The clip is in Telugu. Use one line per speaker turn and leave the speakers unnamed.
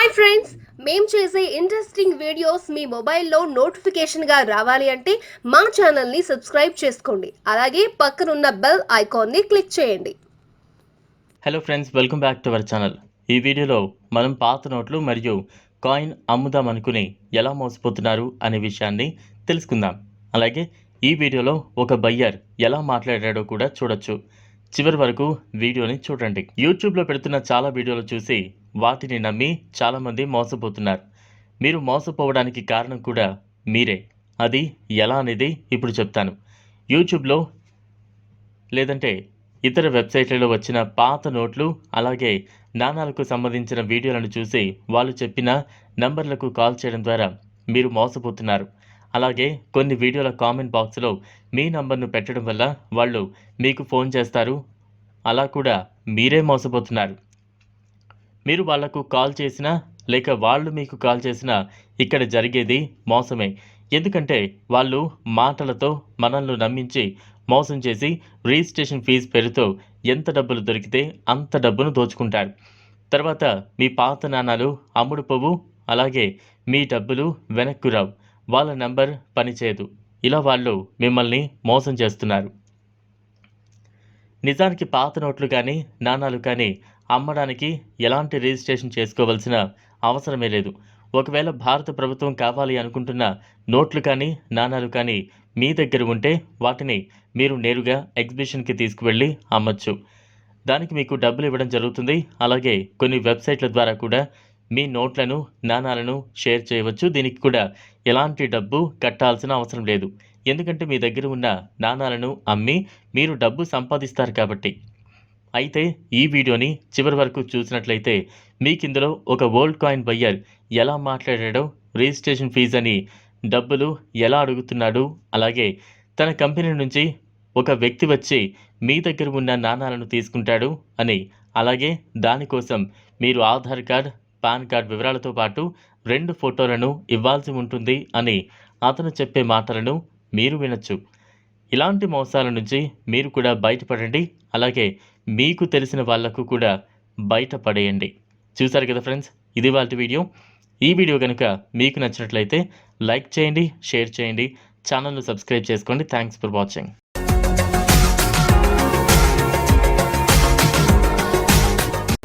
హాయ్ ఫ్రెండ్స్ మేము చేసే ఇంట్రెస్టింగ్ వీడియోస్ మీ మొబైల్లో నోటిఫికేషన్గా రావాలి అంటే మా ఛానల్ని సబ్స్క్రైబ్ చేసుకోండి. అలాగే పక్కనున్న బెల్ ఐకాన్ని క్లిక్ చేయండి.
Hello friends welcome back to our channel ఈ వీడియోలో మనం పాత నోట్లు మరియు కాయిన్ అమ్ముదాం అనుకుని ఎలా మోసపోతున్నారు అనే విషయాన్ని తెలుసుకుందాం. అలాగే ఈ వీడియోలో ఒక బయ్యర్ ఎలా మాట్లాడాడో కూడా చూడొచ్చు. చివరి వరకు వీడియోని చూడండి. యూట్యూబ్లో పెడుతున్న చాలా వీడియోలు చూసి వాటిని నమ్మి చాలామంది మోసపోతున్నారు. మీరు మోసపోవడానికి కారణం కూడా మీరే. అది ఎలా అనేది ఇప్పుడు చెప్తాను. యూట్యూబ్లో లేదంటే ఇతర వెబ్సైట్లలో వచ్చిన పాత నోట్లు అలాగే నాణాలకు సంబంధించిన వీడియోలను చూసి వాళ్ళు చెప్పిన నంబర్లకు కాల్ చేయడం ద్వారా మీరు మోసపోతున్నారు. అలాగే కొన్ని వీడియోల కామెంట్ బాక్స్లో మీ నంబర్ను పెట్టడం వల్ల వాళ్ళు మీకు ఫోన్ చేస్తారు. అలా కూడా మీరే మోసపోతున్నారు. మీరు వాళ్ళకు కాల్ చేసినా లేక వాళ్ళు మీకు కాల్ చేసినా ఇక్కడ జరిగేది మోసమే. ఎందుకంటే వాళ్ళు మాటలతో మనల్ని నమ్మించి మోసం చేసి రిజిస్ట్రేషన్ ఫీజు పేరుతో ఎంత డబ్బులు దొరికితే అంత డబ్బును దోచుకుంటారు. తర్వాత మీ పాత నాణాలు అమ్ముడు పోవు అలాగే మీ డబ్బులు వెనక్కు రావు. వాళ్ళ నంబర్ పనిచేయదు. ఇలా వాళ్ళు మిమ్మల్ని మోసం చేస్తున్నారు. నిజానికి పాత నోట్లు కానీ నాణాలు కానీ అమ్మడానికి ఎలాంటి రిజిస్ట్రేషన్ చేసుకోవాల్సిన అవసరమే లేదు. ఒకవేళ భారత ప్రభుత్వం కావాలి అనుకుంటున్న నోట్లు కానీ నాణాలు కానీ మీ దగ్గర ఉంటే వాటిని మీరు నేరుగా ఎగ్జిబిషన్కి తీసుకువెళ్ళి అమ్మచ్చు. దానికి మీకు డబ్బులు ఇవ్వడం జరుగుతుంది. అలాగే కొన్ని వెబ్సైట్ల ద్వారా కూడా మీ నోట్లను నాణాలను షేర్ చేయవచ్చు. దీనికి కూడా ఎలాంటి డబ్బు కట్టాల్సిన అవసరం లేదు. ఎందుకంటే మీ దగ్గర ఉన్న నాణాలను అమ్మి మీరు డబ్బు సంపాదిస్తారు కాబట్టి. అయితే ఈ వీడియోని చివరి వరకు చూసినట్లయితే మీకు ఇందులో ఒక ఓల్డ్ కాయిన్ బయ్యర్ ఎలా మాట్లాడాడో రిజిస్ట్రేషన్ ఫీజు అని డబ్బులు ఎలా అడుగుతున్నాడు అలాగే తన కంపెనీ నుంచి ఒక వ్యక్తి వచ్చి మీ దగ్గర ఉన్న నాణాలను తీసుకుంటాడు అని అలాగే దానికోసం మీరు ఆధార్ కార్డ్ పాన్ కార్డ్ వివరాలతో పాటు రెండు ఫోటోలను ఇవ్వాల్సి ఉంటుంది అని అతను చెప్పే మాటలను మీరు వినొచ్చు. ఇలాంటి మోసాల నుంచి మీరు కూడా బయటపడండి. అలాగే మీకు తెలిసిన వాళ్ళకు కూడా బయటపడేయండి. చూసారు కదా ఫ్రెండ్స్? ఇది వాళ్ళ వీడియో. ఈ వీడియో కనుక మీకు నచ్చినట్లయితే లైక్ చేయండి షేర్ చేయండి. ఛానల్ను సబ్స్క్రైబ్ చేసుకోండి. Thanks for watching.